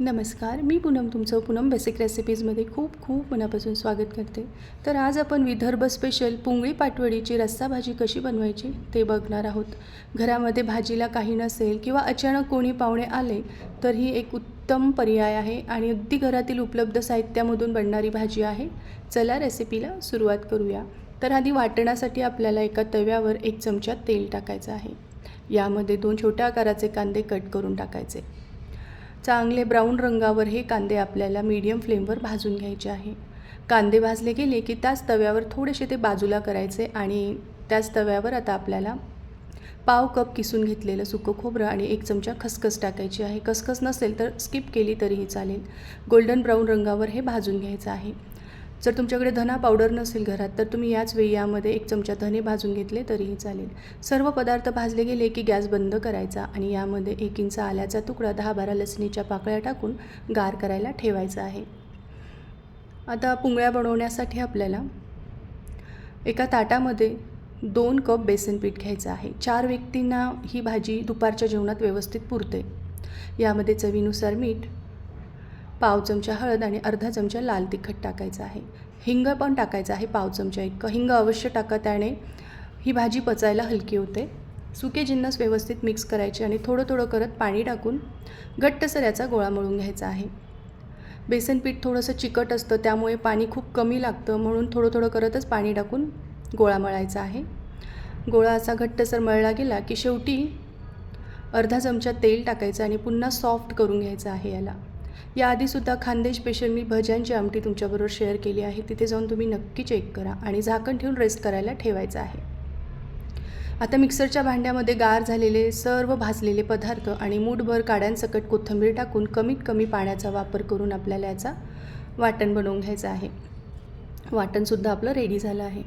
नमस्कार मी पूनम तुमचं पूनम बेसिक रेसिपीजमध्ये खूप खूप मनापासून स्वागत करते. तर आज आपण विदर्भ स्पेशल पुंगळी पाटवडीची रस्सा भाजी कशी बनवायची ते बघणार आहोत. घरामध्ये भाजीला काही नसेल किंवा अचानक कोणी पाहुणे आले तर ही एक उत्तम पर्याय आहे आणि अगदी घरातील उपलब्ध साहित्यामधून बनणारी भाजी आहे. चला रेसिपीला सुरुवात करूया. तर आधी वाटण्यासाठी आपल्याला एका तव्यावर एक चमचा तेल टाकायचं आहे. यामध्ये दोन छोट्या आकाराचे कांदे कट करून टाकायचे. चांगले ब्राऊन रंगावर हे कांदे आपल्याला मीडियम फ्लेमवर भाजून घ्यायचे आहे. कांदे भाजले गेले की त्याच तव्यावर थोडेसे ते बाजूला करायचे आणि त्याच तव्यावर आता आपल्याला पाव कप किसून घेतलेलं सुकं खोबरं आणि एक चमचा खसखस टाकायची आहे. खसखस नसेल तर स्किप केली तरीही चालेल. गोल्डन ब्राऊन रंगावर हे भाजून घ्यायचं आहे. जर तुमच्याकडे धना पावडर नसेल घरात तर तुम्ही याच वेळी यामध्ये एक चमचा धने भाजून घेतले तरीही चालेल. सर्व पदार्थ भाजले गेले की गॅस बंद करायचा आणि यामध्ये एक इंच आल्याचा तुकडा दहा बारा लसणीच्या पाकळ्या टाकून गार करायला ठेवायचा आहे. आता पुंगळ्या बनवण्यासाठी आपल्याला एका ताटामध्ये दोन कप बेसन पीठ घ्यायचं आहे. चार व्यक्तींना ही भाजी दुपारच्या जेवणात व्यवस्थित पुरते. यामध्ये चवीनुसार मीठ पाव चमचा हळद आणि अर्धा चमचा लाल तिखट टाकायचं आहे. हिंग पण टाकायचं आहे पाव चमचा इतकं. हिंग अवश्य टाका त्याने ही भाजी पचायला हलकी होते. सुके जिन्नस व्यवस्थित मिक्स करायचे आणि थोडं थोडं करत पाणी टाकून घट्टसर याचा गोळा मळून घ्यायचा आहे. बेसन पीठ थोडंसं चिकट असतं त्यामुळे पाणी खूप कमी लागतं म्हणून थोडं थोडं करतच पाणी टाकून गोळा मळायचा आहे. गोळा असा घट्टसर मळला गेला की शेवटी अर्धा चमचा तेल टाकायचं आणि पुन्हा सॉफ्ट करून घ्यायचं आहे याला. याआधीसुद्धा खानदेश स्पेशल मी भज्यांची आमटी तुमच्याबरोबर शेअर केली आहे. तिथे जाऊन तुम्ही नक्की चेक करा आणि झाकण ठेवून रेस्ट करायला ठेवायचं आहे. आता मिक्सरच्या भांड्यामध्ये गार झालेले सर्व भाजलेले पदार्थ आणि मूठभर काड्यांसकट कोथिंबीर टाकून कमीत कमी पाण्याचा वापर करून आपल्याला याचा वाटण बनवून घ्यायचं आहे. वाटणसुद्धा आपलं रेडी झालं आहे.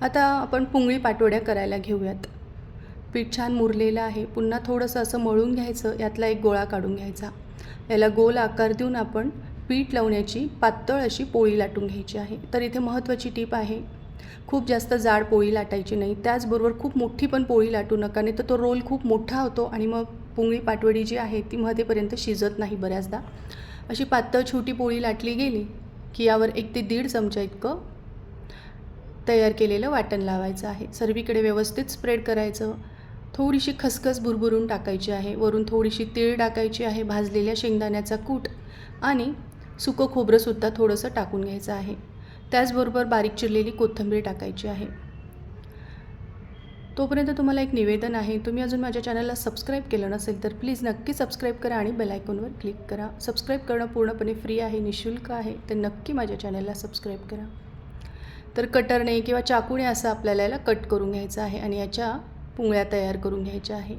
आता आपण पुंगळी पाटवड्या करायला घेऊयात. पीठ छान मुरलेलं आहे. पुन्हा थोडंसं असं मळून घ्यायचं. यातला एक गोळा काढून घ्यायचा. याला गोल आकार देऊन आपण पीठ लावण्याची पातळ अशी पोळी लाटून घ्यायची आहे. तर इथे महत्त्वाची टीप आहे. खूप जास्त जाड पोळी लाटायची नाही. त्याचबरोबर खूप मोठी पण पोळी लाटू नका. नाही तर तो रोल खूप मोठा होतो आणि मग पुंगळी पाटवडी जी आहे ती मध्येपर्यंत शिजत नाही बऱ्याचदा. अशी पातळ छोटी पोळी लाटली गेली की यावर एक ते दीड चमचा इतकं तयार केलेलं वाटण लावायचं आहे. सर्वीकडे व्यवस्थित स्प्रेड करायचं. थोडीशी खसखस भुरभुरून टाकायची आहे. वरून थोडीशी तीळ टाकायची आहे. भाजलेल्या शेंगदाण्याचा कूट आणि सुकं खोबरंसुद्धा थोडंसं टाकून घ्यायचं आहे. त्याचबरोबर बारीक चिरलेली कोथिंबीर टाकायची आहे. तोपर्यंत तुम्हाला एक निवेदन आहे. तुम्ही अजून माझ्या चॅनलला सबस्क्राईब केलं नसेल तर प्लीज नक्की सबस्क्राईब करा आणि बेलायकॉनवर क्लिक करा. सबस्क्राईब करणं पूर्णपणे फ्री आहे निशुल्क आहे. तर नक्की माझ्या चॅनलला सबस्क्राईब करा. तर कटरने किंवा चाकूने असं आपल्याला याला कट करून घ्यायचं आहे आणि याच्या पुंगळ्या तयार करून घ्यायच्या आहे.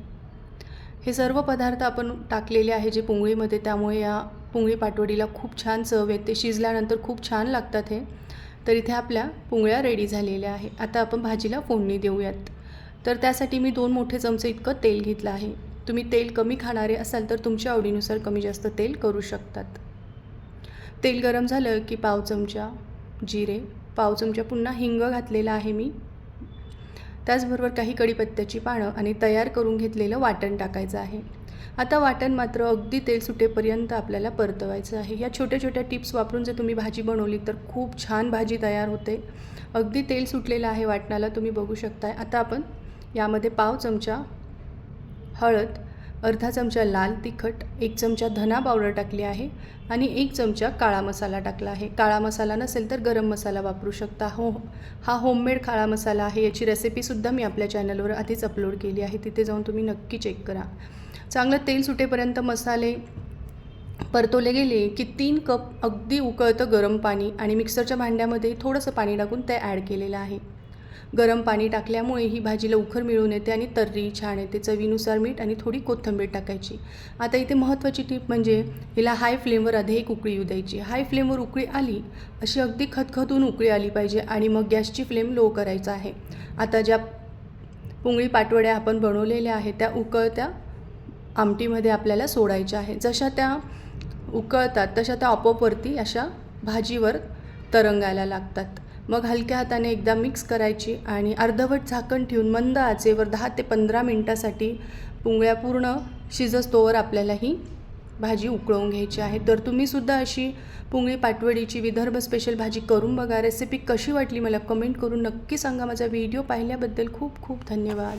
हे सर्व पदार्थ आपण टाकलेले आहे जे पुंगळीमध्ये त्यामुळे या पुंगळी पाटवडीला खूप छान चव येते शिजल्यानंतर खूप छान लागतात हे. तर इथे आपल्या पुंगळ्या रेडी झालेल्या आहे. आता आपण भाजीला फोडणी देऊयात. तर त्यासाठी मी दोन मोठे चमचे इतकं तेल घेतलं आहे. तुम्ही तेल कमी खाणारे असाल तर तुमच्या आवडीनुसार कमी जास्त तेल करू शकतात. तेल गरम झालं की पाव चमचा जिरे पाव चमचा पुन्हा हिंग घातलेला आहे मी. त्याचबरोबर काही कढीपत्त्याची पानं आणि तयार करून घेतलेलं वाटण टाकायचं आहे. आता वाटण मात्र अगदी तेल सुटेपर्यंत आपल्याला परतवायचं आहे. या छोट्या छोट्या टिप्स वापरून जर तुम्ही भाजी बनवली तर खूप छान भाजी तयार होते. अगदी तेल सुटलेलं आहे वाटणाला तुम्ही बघू शकताय. आता आपण यामध्ये पाव चमचा हळद अर्धा चमचा लाल तिखट एक चमचा धना पावडर टाकली आहे आणि एक चमचा काळा मसाला टाकला आहे. काळा मसाला नसेल तर गरम मसाला वापरू शकता. हो हा होममेड काळा मसाला आहे. याची रेसिपीसुद्धा मी आपल्या चॅनलवर आधीच अपलोड केली आहे. तिथे जाऊन तुम्ही नक्की चेक करा. चांगलं तेल सुटेपर्यंत मसाले परतवले गेले की तीन कप अगदी उकळतं गरम पाणी आणि मिक्सरच्या भांड्यामध्ये थोडंसं पाणी टाकून ते ॲड केलेलं आहे. गरम पाणी टाकल्यामुळे ही भाजी लवकर मिळून येते आणि तर्री छान येते. चवीनुसार मीठ आणि थोडी कोथिंबीर टाकायची. आता इथे महत्त्वाची टीप म्हणजे हिला हाय फ्लेमवर आधी एक उकळी येऊ द्यायची. हाय फ्लेमवर उकळी आली अशी अगदी खतखतून उकळी आली पाहिजे आणि मग गॅसची फ्लेम लो करायचा आहे. आता ज्या पुंगळी पाटवड्या आपण बनवलेल्या आहेत त्या उकळत्या आमटीमध्ये आपल्याला सोडायच्या आहे जशा त्या उकळतात तशा त्या आपोआपवरती अशा भाजीवर तरंगायला लागतात. मग हलक्या हाताने एकदा मिक्स करायची आणि अर्धवट झाकण ठेवून मंद आचेवर दहा ते पंधरा मिनटासाठी पुंगळ्या पूर्ण शिजस्तोवर आपल्याला ही भाजी उकळवून घ्यायची आहे. तर तुम्हीसुद्धा अशी पुंगळी पाटवडीची विदर्भ स्पेशल भाजी करून बघा. रेसिपी कशी वाटली मला कमेंट करून नक्की सांगा. माझा व्हिडिओ पाहिल्याबद्दल खूप खूप धन्यवाद.